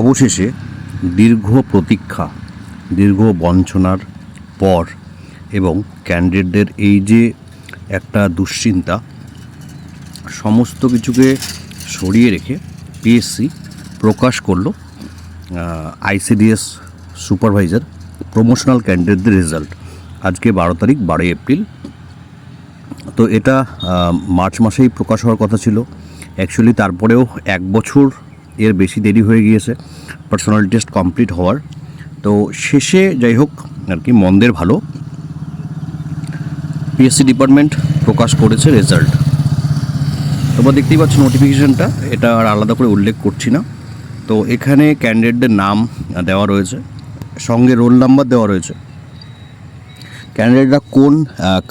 অবশেষে দীর্ঘ প্রতীক্ষা, দীর্ঘ বঞ্চনার পর এবং ক্যান্ডিডেটদের এই যে একটা দুশ্চিন্তা, সমস্ত কিছুকে সরিয়ে রেখে পিএসসি প্রকাশ করল আইসিডিএস সুপারভাইজার প্রমোশনাল ক্যান্ডিডেটদের রেজাল্ট আজকে বারো তারিখ, বারোই এপ্রিল। তো এটা মার্চ মাসেই প্রকাশ হওয়ার কথা ছিল। অ্যাকচুয়ালি তারপরেও এক বছর এর বেশি দেরি হয়ে গিয়েছে। পার্সোনাল টেস্ট কমপ্লিট হওয়ার। তো শেষে যাই হোক, আর কি মন্দের ভালো। পিএসসি ডিপার্টমেন্ট প্রকাশ করেছে রেজাল্ট তোমরা দেখতেই পাচ্ছ নোটিফিকেশানটা এটা আর আলাদা করে উল্লেখ করছি না। তো এখানে ক্যান্ডিডেটদের নাম দেওয়া রয়েছে। সঙ্গে রোল নাম্বার দেওয়া রয়েছে। ক্যান্ডিডেটরা কোন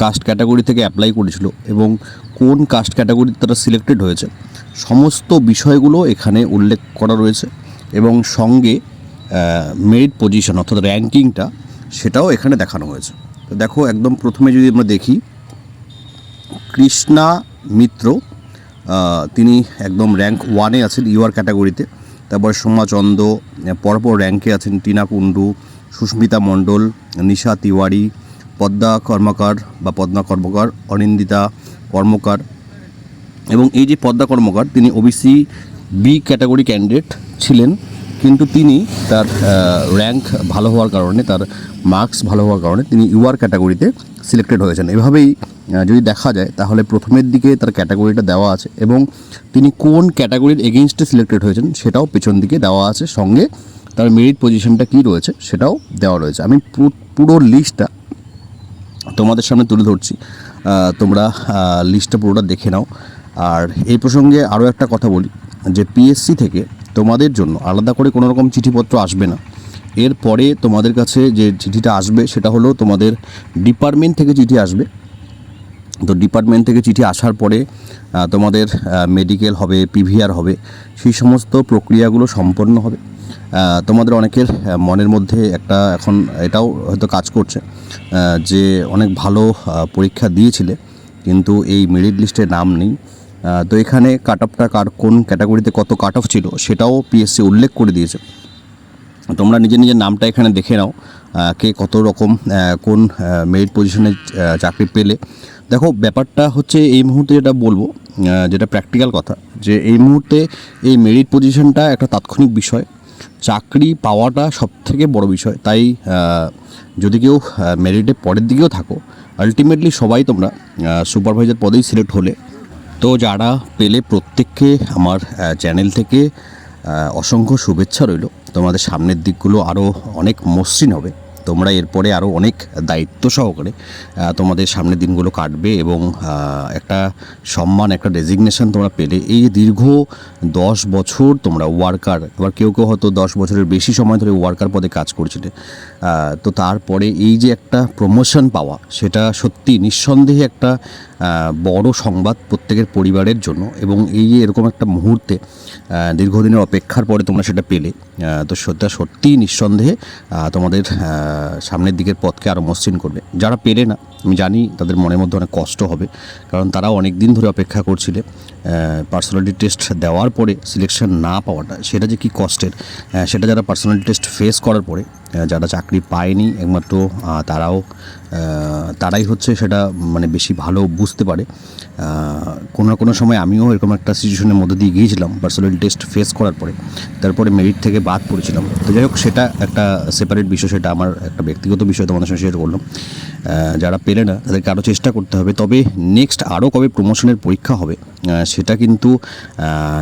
কাস্ট ক্যাটাগরি থেকে অ্যাপ্লাই করেছিল এবং কোন কাস্ট ক্যাটাগরিতে তারা সিলেক্টেড হয়েছে। সমস্ত বিষয়গুলো এখানে উল্লেখ করা রয়েছে এবং সঙ্গে মেরিট পজিশন অর্থাৎ র্যাঙ্কিংটা সেটাও এখানে দেখানো হয়েছে। তো দেখো একদম প্রথমে যদি আমরা দেখি, কৃষ্ণা মিত্র তিনি একদম র্যাঙ্ক ওয়ানে আছেন ইউআর ক্যাটাগরিতে তারপর সোমা চন্দ পরপর র্যাঙ্কে আছেন টিনা কুণ্ডু, সুস্মিতা মণ্ডল, নিশা তিওয়ারি, পদ্মা কর্মকার বা পদ্মা কর্মকার, অনিন্দিতা কর্মকার। এবং এই যে পদ্মা কর্মকার, তিনি ওবিসি বি ক্যাটাগরি ক্যান্ডিডেট ছিলেন, কিন্তু তিনি তার র্যাঙ্ক ভালো হওয়ার কারণে, তার মার্কস ভালো হওয়ার কারণে তিনি ইউআর ক্যাটাগরিতে সিলেক্টেড হয়েছেন। এভাবেই যদি দেখা যায়, তাহলে প্রথমের দিকে তার ক্যাটাগরিটা দেওয়া আছে এবং তিনি কোন ক্যাটাগরির এগেনস্টে সিলেক্টেড হয়েছেন, সেটাও পেছন দিকে দেওয়া আছে। সঙ্গে তার মেরিট পজিশনটা কী রয়েছে, সেটাও দেওয়া রয়েছে। আমি পুরো লিস্টটা তোমাদের সামনে তুলে ধরছি। তোমরা লিস্টটা পুরোটা দেখে নাও। আর এই প্রসঙ্গে আরও একটা কথা বলি, যে পিএসসি থেকে তোমাদের জন্য আলাদা করে কোনো রকম চিঠিপত্র আসবে না। এরপরে তোমাদের কাছে যে চিঠিটা আসবে সেটা হলো তোমাদের ডিপার্টমেন্ট থেকে চিঠি আসবে। তো ডিপার্টমেন্ট থেকে চিঠি আসার পরে তোমাদের মেডিকেল হবে পিভিআর হবে, সেই সমস্ত প্রক্রিয়াগুলো সম্পন্ন হবে। তোমাদের অনেকের মনের মধ্যে একটা এখন এটাও হয়তো কাজ করছে যে অনেক ভালো পরীক্ষা দিয়েছিলে, কিন্তু এই মেরিট লিস্টে নাম নেই। তো এখানে কাট অফটা কার কোন ক্যাটাগরিতে কত কাট অফ ছিল সেটাও পিএসসি উল্লেখ করে দিয়েছে। তোমরা নিজের নিজের নামটা এখানে দেখে নাও কে কত রকম কোন মেরিট পজিশনে চাকরি পেলে। দেখো, ব্যাপারটা হচ্ছে এই মুহূর্তে যেটা বলব যেটা প্র্যাকটিক্যাল কথা, যে এই মুহূর্তে এই মেরিট পজিশনটা একটা তাৎক্ষণিক বিষয়। চাকরি পাওয়াটা সব থেকে বড় বিষয়। তাই যদি কেউ মেরিটে পরের দিকেও থাকো আলটিমেটলি সবাই তোমরা সুপারভাইজার পদেই সিলেক্ট হলে তো যারা পেলে প্রত্যেককে আমার চ্যানেল থেকে অসংখ্য শুভেচ্ছা রইল। তোমাদের সামনের দিকগুলো আরও অনেক মসৃণ হবে। তোমরা এরপরে আরও অনেক দায়িত্ব সহকারে তোমাদের সামনের দিনগুলো কাটবে এবং একটা সম্মান, একটা ডেজিগনেশন তোমরা পেলে। এই দীর্ঘ দশ বছর তোমরা ওয়ার্কার এবার কেউ কেউ হয়তো দশ বছরের বেশি সময় ধরে ওয়ার্কার পদে কাজ করছিলে তো তারপরে এই যে একটা প্রমোশন পাওয়া, সেটা সত্যি নিঃসন্দেহে একটা বড় সংবাদ প্রত্যেকের পরিবারের জন্য এবং এই এরকম একটা মুহূর্তে দীর্ঘদিনের অপেক্ষার পরে তোমরা সেটা পেলে তো সেটা সত্যিই নিঃসন্দেহে তোমাদের সামনের দিকের পথকে আরও মসৃণ করবে। যারা পেলে না, আমি জানি তাদের মনের মধ্যে অনেক কষ্ট হবে, কারণ তারাও অনেক দিন ধরে অপেক্ষা করছিলে পার্সোনালিটি টেস্ট দেওয়ার পরে সিলেকশন না পাওয়াটা, সেটা যে কী কষ্টের সেটা যারা পার্সোনালিটি টেস্ট ফেস করার পরে যারা চাকরি পায়নি, একমাত্র তারাও তারাই হচ্ছে সেটা মানে বেশি ভালো বুঝতে পারে। কোনো না কোনো সময় আমিও এরকম একটা সিচুয়েশনের মধ্যে দিয়ে গিয়েছিলাম পার্সোনাল টেস্ট ফেস করার পরে, তারপরে মেরিট থেকে বাদ পড়েছিলাম। তো যাই হোক, সেটা একটা সেপারেট বিষয়, সেটা আমার একটা ব্যক্তিগত বিষয় তোমাদের সঙ্গে শেয়ার করলাম। যারা পেলে না, তাদেরকে আরও চেষ্টা করতে হবে। তবে নেক্সট আরও কবে প্রমোশনের পরীক্ষা হবে সেটা কিন্তু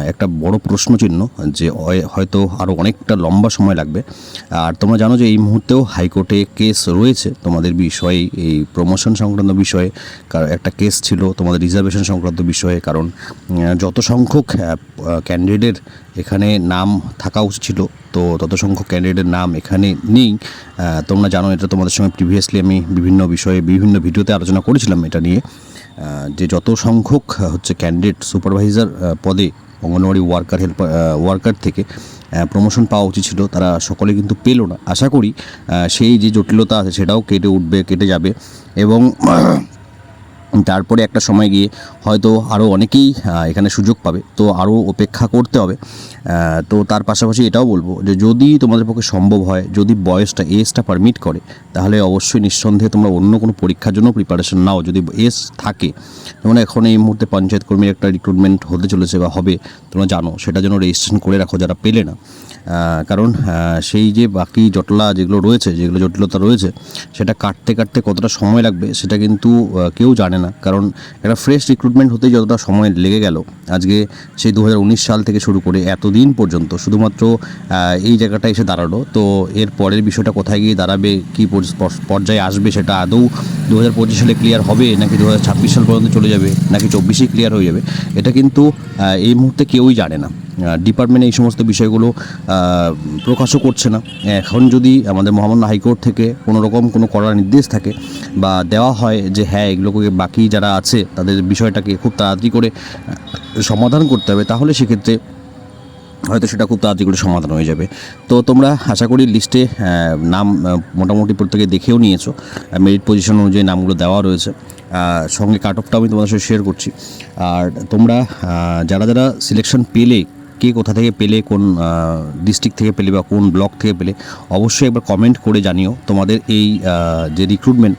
একটা বড় প্রশ্নচিহ্ন যে, হয়- হয়তো আরও অনেকটা লম্বা সময় লাগবে। আর তোমরা জানো যে, এই মুহূর্তেও হাইকোর্টে কেস রয়েছে তোমাদের বিষয়ে, এই প্রমোশন সংক্রান্ত বিষয়ে। একটা কেস ছিল তোমাদের রিজার্ভেশন সংক্রান্ত বিষয়ে, কারণ যত সংখ্যক ক্যান্ডিডেটের এখানে নাম থাকা উচিত ছিল, তো তত সংখ্যক ক্যান্ডিডেটের নাম এখানে নেই। তোমরা জানো এটা তোমাদের সঙ্গে প্রিভিয়াসলি আমি বিভিন্ন বিষয়ে বিভিন্ন ভিডিওতে আলোচনা করেছিলাম এটা নিয়ে। যে যত সংখ্যক হচ্ছে ক্যান্ডিডেট সুপারভাইজার পদে অঙ্গনওয়াড়ি ওয়ার্কার হেল্প ওয়ার্কার থেকে প্রমোশন পাওয়া উচিত ছিল, তারা সকলে কিন্তু পেল না। আশা করি সেই যে জটিলতা আছে সেটাও কেটে উঠবে, কেটে যাবে। এবং তারপরে একটা সময় গিয়ে হয়তো আরও অনেকেই এখানে সুযোগ পাবে। তো আরও অপেক্ষা করতে হবে। তো তার পাশাপাশি এটাও বলব যে যদি তোমাদের পক্ষে সম্ভব হয়, যদি বয়সটা এজটা পারমিট করে, তাহলে অবশ্যই নিঃসন্দেহে তোমরা অন্য কোনো পরীক্ষার জন্য প্রিপারেশন নাও। যদি এজ থাকে, যেমন এখন এই মুহূর্তে পঞ্চায়েত কর্মীর একটা রিক্রুটমেন্ট হতে চলেছে বা হবে, তোমরা জানো, সেটা যেন রেজিস্ট্রেশন করে রাখো যারা পেলে না। কারণ সেই যে বাকি জটলা যেগুলো রয়েছে, যেগুলো জটিলতা রয়েছে, সেটা কাটতে কাটতে কতটা সময় লাগবে, সেটা কিন্তু কেউ জানে না। কারণ একটা ফ্রেশ রিক্রুটমেন্ট হতেই যতটা সময় লেগে গেল, আজকে সেই দু হাজার উনিশ সাল থেকে শুরু করে এতদিন পর্যন্ত শুধুমাত্র এই জায়গাটা এসে দাঁড়াল। তো এর পরের বিষয়টা কোথায় গিয়ে দাঁড়াবে, কী পর- পর- পর্যায়ে আসবে সেটা আদৌ দু হাজার পঁচিশ সালে ক্লিয়ার হবে, নাকি দু হাজার ছাব্বিশ সাল পর্যন্ত চলে যাবে, নাকি চব্বিশেই ক্লিয়ার হয়ে যাবে, এটা কিন্তু এই মুহূর্তে কেউই জানে না। ডিপার্টমেন্ট এই সমস্ত বিষয়গুলো প্রকাশও করছে না। এখন যদি আমাদের মহামান্য হাইকোর্ট থেকে কোনো রকম কোনো করার নির্দেশ থাকে বা দেওয়া হয় যে হ্যাঁ এগুলোকে বাকি যারা আছে, তাদের বিষয়টাকে খুব তাড়াতাড়ি করে সমাধান করতে হবে, তাহলে সেক্ষেত্রে হয়তো সেটা খুব তাড়াতাড়ি করে সমাধান হয়ে যাবে। তো তোমরা আশা করি লিস্টে নাম মোটামুটি প্রত্যেকে দেখেও নিয়েছো। মেরিট পজিশন অনুযায়ী নামগুলো দেওয়া রয়েছে। সঙ্গে কাট অফটাও আমি তোমাদের সাথে শেয়ার করছি। আর তোমরা যারা যারা সিলেকশন পেলে কে কোথা থেকে পেলে, কোন ডিস্ট্রিক্ট থেকে পেলে বা কোন ব্লক থেকে পেলে, অবশ্যই একবার কমেন্ট করে জানিও। তোমাদের এই যে রিক্রুটমেন্ট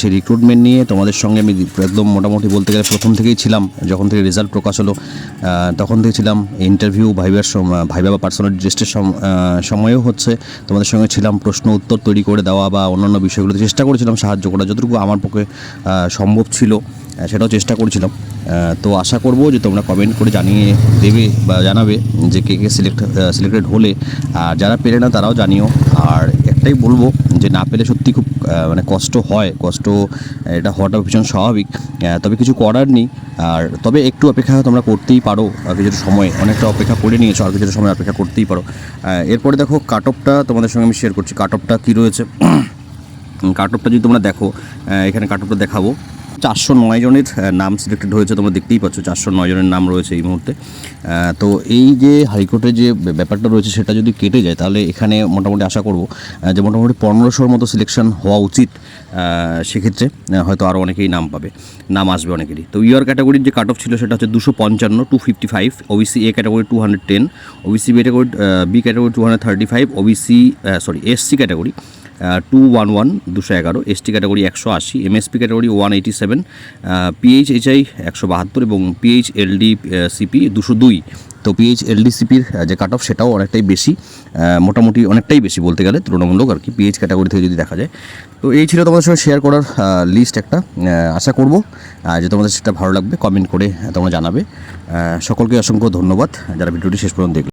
সেই রিক্রুটমেন্ট নিয়ে তোমাদের সঙ্গে আমি একদম মোটামুটি বলতে গেলে প্রথম থেকেই ছিলাম। যখন থেকে রেজাল্ট প্রকাশ হলো তখন থেকে ছিলাম ইন্টারভিউ ভাইবার ভাইবা বা পার্সোনাল টেস্টের সময়ও হচ্ছে। তোমাদের সঙ্গে ছিলাম, প্রশ্ন উত্তর তৈরি করে দেওয়া বা অন্যান্য বিষয়গুলোতে চেষ্টা করেছিলাম সাহায্য করা যতটুকু আমার পক্ষে সম্ভব ছিল। সেটাও চেষ্টা করেছিলাম। তো আশা করব যে তোমরা কমেন্ট করে জানিয়ে দেবে বা জানাবে যে কে কে সিলেক্ট সিলেক্টেড হলে। আর যারা পেলে না, তারাও জানিও। আর একটাই বলব যে না পেলে সত্যি খুব মানে কষ্ট হয়। কষ্ট, এটা হওয়াটা ভীষণ স্বাভাবিক। তবে কিছু করার নেই। আর তবে একটু অপেক্ষা তোমরা করতেই পারো। কিছুটা সময়, অনেকটা অপেক্ষা করে নিয়েছো। আর কিছুটা সময় অপেক্ষা করতেই পারো। এরপরে দেখো কাট অফটা তোমাদের সঙ্গে আমি শেয়ার করছি। কাট অফটা কী রয়েছে? কাটঅফটা যদি তোমরা দেখো এখানে কাটঅফটা দেখাবো। চারশো নয় জনের নাম সিলেক্টেড হয়েছে, তোমরা দেখতেই পাচ্ছ চারশো নয় জনের নাম রয়েছে এই মুহূর্তে। তো এই যে হাইকোর্টের যে ব্যাপারটা রয়েছে সেটা যদি কেটে যায়, তাহলে এখানে মোটামুটি আশা করব যে মোটামুটি পনেরোশোর মতো সিলেকশন হওয়া উচিত সেক্ষেত্রে হয়তো আরও অনেকেই নাম পাবে, নাম আসবে অনেকেরই। তো ইয়ার ক্যাটাগরির যে কাট অফ ছিল সেটা হচ্ছে দুশো পঞ্চান্ন two fifty five OBC A category two hundred ten OBC B category B category two hundred thirty five OBC sorry SC category two one one দুশো এগারো এসটি ক্যাটাগরি একশো আশি MSP category one eighty seven PH PHHI একশো বাহাত্তর এবং pH এলডি CP দুশো দুই। তো পিএইচ এলডি সিপির যে কাট অফ সেটাও অনেকটাই বেশি মোটামুটি অনেকটাই বেশি বলতে গেলে তুলনামূলক আর কি পিএইচ ক্যাটাগরি থেকে যদি দেখা যায়। তো এই ছিল তোমাদের সঙ্গে শেয়ার করার লিস্ট একটা আশা করব যে তোমাদের সেটা ভালো লাগবে কমেন্ট করে তোমরা জানাবে। সকলকে অসংখ্য ধন্যবাদ। যারা ভিডিওটি শেষ পর্যন্ত দেখলে